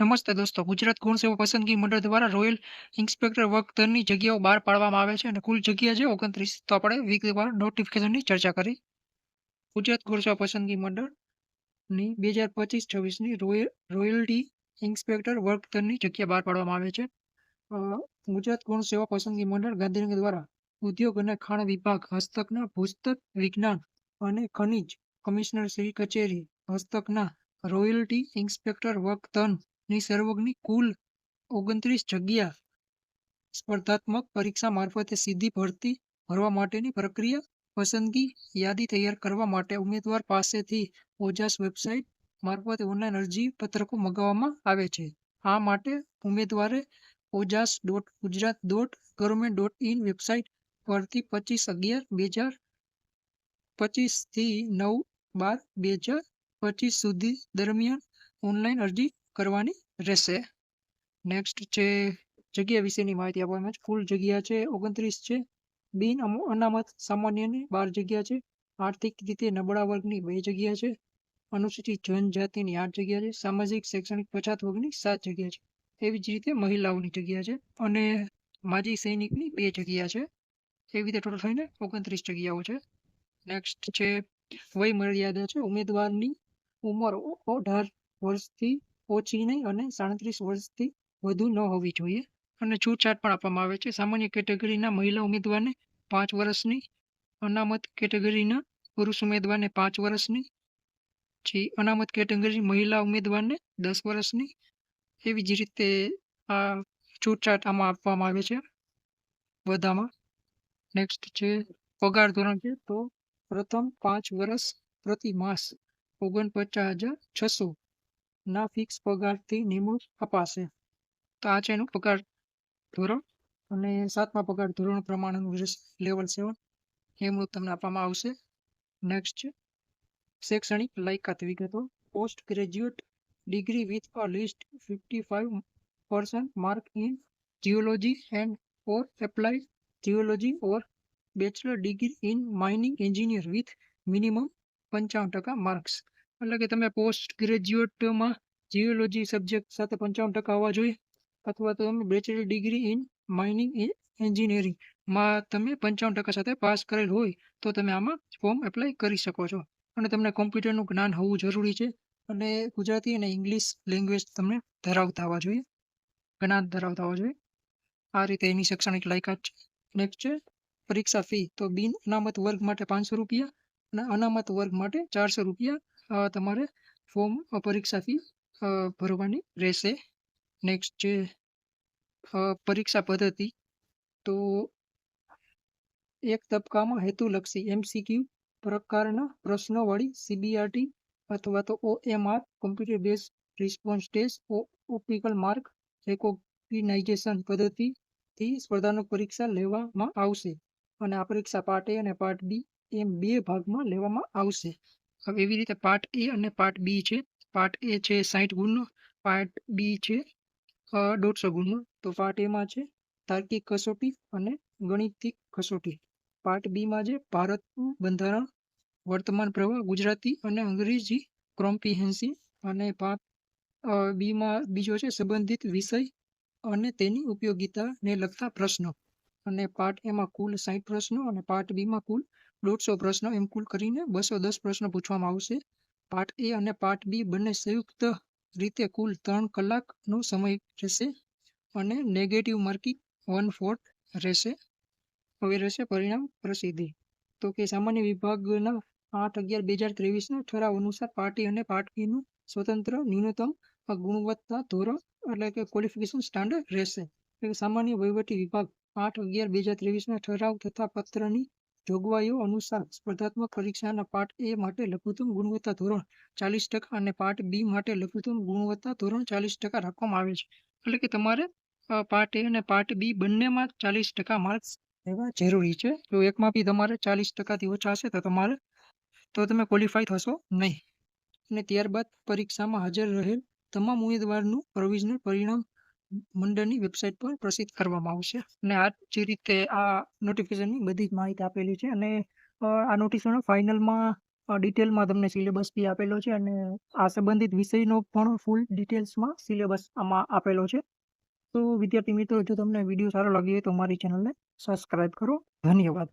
નમસ્તે દોસ્તો, ગુજરાત ગુણ સેવા પસંદગી મંડળ દ્વારા રોયલ ઇન્સ્પેક્ટર વર્ક દરની જગ્યાઓ બહાર પાડવામાં આવે છે અને કુલ જગ્યા છે ઓગણત્રીસ. તો આપણે વિગતવાર નોટિફિકેશનની ચર્ચા કરી. ગુજરાત ગુણ સેવા પસંદગી મંડળની બે હજાર પચીસ છવ્વીસની રોયલ, રોયલ્ટી ઇન્સ્પેક્ટર વર્ક દરની જગ્યા બહાર પાડવામાં આવે છે. ગુજરાત ગુણ સેવા પસંદગી મંડળ ગાંધીનગર દ્વારા ઉદ્યોગ અને ખાણ વિભાગ હસ્તકના ભૂસ્તક વિજ્ઞાન અને ખનિજ કમિશનર શ્રી કચેરી હસ્તકના રોયલ્ટી ઇન્સ્પેક્ટર વર્ક દન ની સર્વગની કુલ ઓગણત્રીસ જગ્યા સ્પર્ધાત્મક પરીક્ષા મારફતે સીધી ભરતી ભરવા માટેની પ્રક્રિયા પસંદગી યાદી તૈયાર કરવા માટે ઉમેદવાર પાસેથી ઓજાસ વેબસાઇટ મારફતે ઓનલાઈન અરજી પત્રકો મંગાવવામાં આવે છે. આ માટે ઉમેદવારે Ojas dot Gujarat dot government dot in website પરથી પચીસ અગિયાર બે હજાર પચીસથી નવ બાર બે હજાર પચીસ સુધી દરમિયાન ઓનલાઈન અરજી કરવાની રહેશે. નેક્સ્ટ છે, જગ્યા વિશેની માહિતી આપવામાં છે કુલ જગ્યા છે ઓગણત્રીસ છે. બિન અનામત સામાન્યની બાર જગ્યા છે. આર્થિક રીતે નબળા વર્ગની બે જગ્યા છે. અનુસૂચિત જનજાતિની આઠ જગ્યા છે. સામાજિક, શૈક્ષણિક પછાત વર્ગની સાત જગ્યા છે. એવી જ રીતે મહિલાઓની જગ્યા છે અને માજી સૈનિકની બે જગ્યા છે. એવી રીતે ટોટલ થઈને ઓગણત્રીસ જગ્યાઓ છે. નેક્સ્ટ છે, વય મર્યાદા છે. ઉમેદવારની ઉંમર અઢાર વર્ષથી ઓછી નહીં અને સાડત્રીસ વર્ષથી વધુ ન હોવી જોઈએ. અને છૂટછાટ પણ આપવામાં આવે છે. સામાન્ય કેટેગરીના મહિલા ઉમેદવારને પાંચ વર્ષની અનામત કેટેગરીના પુરુષ ઉમેદવારને પાંચ વર્ષની પછી અનામત કેટેગરી મહિલા ઉમેદવારને દસ વર્ષની એવી જ રીતે આ છૂટછાટ આમાં આપવામાં આવે છે. બધામાં. નેક્સ્ટ છે પગાર ધોરણ છે. તો પ્રથમ પાંચ વર્ષ પ્રતિ માસ ઓગણપચાસ હજાર છસો ના ફિક્સ પગારથી નિમણૂક અપાશે. તો આ છે એનું પગાર ધોરણ અને સાતમા પગાર ધોરણ પ્રમાણેનું લેવલ સેવન નિમણૂક તમને આપવામાં આવશે. નેક્સ્ટ છે શૈક્ષણિક લાયકાત વિગતો. Post graduate degree with at least fifty five percent mark in geology and or applied geology or bachelor degree in mining engineer with minimum પંચાવન ટકા માર્ક્સ એટલે કે તમે પોસ્ટ ગ્રેજ્યુએટમાં જીઓલોજી સબ્જેક્ટ સાથે પંચાવન ટકા હોવા જોઈએ. અથવા તો તમે બેચલર ડિગ્રી ઇન માઇનિંગ એન્જિનિયરિંગમાં તમે પંચાવન ટકા સાથે પાસ કરેલ હોય તો તમે આમાં ફોર્મ એપ્લાય કરી શકો છો. અને તમને કોમ્પ્યુટરનું જ્ઞાન હોવું જરૂરી છે. અને ગુજરાતી અને ઇંગ્લિશ લેંગ્વેજ તમને ધરાવતા હોવા જોઈએ. જ્ઞાન ધરાવતા હોવા જોઈએ. આ રીતે એની શૈક્ષણિક લાયકાત છે નેક્સ્ટ છે પરીક્ષા ફી તો બિન અનામત વર્ગ માટે પાંચસો રૂપિયા અને અનામત વર્ગ માટે ચારસો રૂપિયા તમારે ફોર્મ પરીક્ષા ફી ભરવાની રહેશે. નેક્સ્ટ જે પરીક્ષા પદ્ધતિ, તો એક તબક્કામાં હેતુલક્ષી એમસીક્યુ પ્રકારના પ્રશ્નોવાળી સીબીઆરટી અથવા તો OMR computer base response test optical mark recognization પદ્ધતિથી સ્પર્ધાત્મક પરીક્ષા લેવામાં આવશે. અને આ પરીક્ષા પાર્ટ એ અને પાર્ટ બી એમ બે ભાગમાં લેવામાં આવશે. હવે એવી રીતે પાર્ટ એ અને પાર્ટ બી છે. પાર્ટ એ છે સાઠ ગુણનો પાર્ટ બી છે દોઢસો ગુણનો. તો પાર્ટ એમાં છે તાર્કિક કસોટી અને ગણિતિક કસોટી. પાર્ટ બીમાં છે ભારતનું બંધારણ, વર્તમાન પ્રવાહ, ગુજરાતી અને અંગ્રેજી કોમ્પ્રિહેન્સિવ અને પાર્ટ બીમાં બીજો છે સંબંધિત વિષય અને તેની ઉપયોગિતાને લગતા પ્રશ્નો. અને પાર્ટ એમાં કુલ સાઠ પ્રશ્નો અને પાર્ટ બીમાં કુલ દોઢસો પ્રશ્ન એમ કુલ કરીને બસો દસ પ્રશ્ન પૂછવામાં આવશે. પાર્ટ એ અને પાર્ટ બી બંને સંયુક્ત રીતે કુલ ત્રણ કલાકનો સમય રહેશે અને નેગેટિવ માર્કિંગ વન ફોર્થ રહેશે. હવે રહેશે પરિણામ પ્રસિદ્ધિ. તો કે સામાન્ય વિભાગના આઠ અગિયાર બે હજાર ત્રેવીસના ઠરાવ અનુસાર પાર્ટી અને પાર્ટ બીનું સ્વતંત્ર ન્યૂનતમ ગુણવત્તા ધોરણ એટલે કે ક્વોલિફિકેશન સ્ટાન્ડર્ડ રહેશે. સામાન્ય વહીવટી વિભાગ આઠ અગિયાર બે હજાર ત્રેવીસના ઠરાવ તથા પત્રની જોગવાઈઓ અનુસાર સ્પર્ધાત્મક પરીક્ષાના પાઠ એ માટે લઘુત્તમ ગુણવત્તા ધોરણ ચાલીસ ટકા અને પાઠ બી માટે લઘુત્તમ ગુણવત્તા ધોરણ ચાલીસ ટકા રાખવામાં આવે છે. એટલે કે તમારે પાર્ટ એ અને પાર્ટ બી બંનેમાં ચાલીસ ટકા માર્ક્સ લેવા જરૂરી છે. જો એકમાં બી તમારે ચાલીસ ટકાથી ઓછા હશે તો તમારે, તો તમે ક્વોલિફાય થશો નહીં. અને ત્યારબાદ પરીક્ષામાં હાજર રહેલ તમામ ઉમેદવારનું પ્રોવિઝનલ પરિણામ મંડળની વેબસાઇટ પર પ્રસિદ્ધ કરવામાં આવશે. અને આ જે રીતે આ નોટિફિકેશનની બધી જ માહિતી આપેલી છે અને આ નોટિફિકેશન ફાઇનલમાં ડિટેલમાં તમને સિલેબસ બી આપેલો છે અને આ સંબંધિત વિષયનો પણ ફૂલ ડિટેલ્સમાં સિલેબસ આમાં આપેલો છે. તો વિદ્યાર્થી મિત્રો, જો તમને વીડિયો સારો લાગ્યો હોય તો મારી ચેનલને સબસ્ક્રાઈબ કરો. ધન્યવાદ.